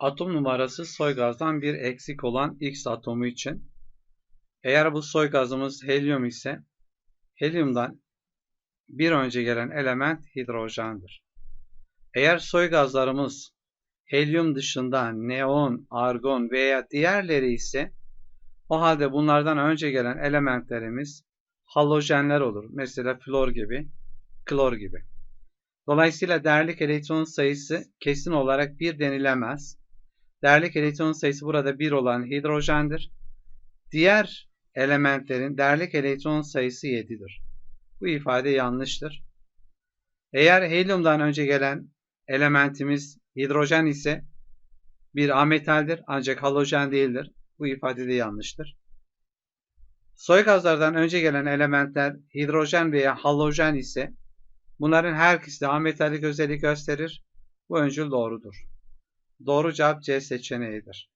Atom numarası soy gazdan bir eksik olan X atomu için. Eğer bu soy gazımız helyum ise helyumdan bir önce gelen element hidrojendir. Eğer soy gazlarımız helyum dışında neon, argon veya diğerleri ise o halde bunlardan önce gelen elementlerimiz halojenler olur. Mesela flor gibi, klor gibi. Dolayısıyla değerlik elektron sayısı kesin olarak 1 denilemez. Değerlik elektron sayısı burada 1 olan hidrojendir. Diğer elementlerin değerlik elektron sayısı 7'dir. Bu ifade yanlıştır. Eğer helyumdan önce gelen elementimiz hidrojen ise bir ametaldir ancak halojen değildir. Bu ifade de yanlıştır. Soy gazlardan önce gelen elementler hidrojen veya halojen ise bunların her ikisi de ametalik özellik gösterir. Bu öncül doğrudur. Doğru cevap C seçeneğidir.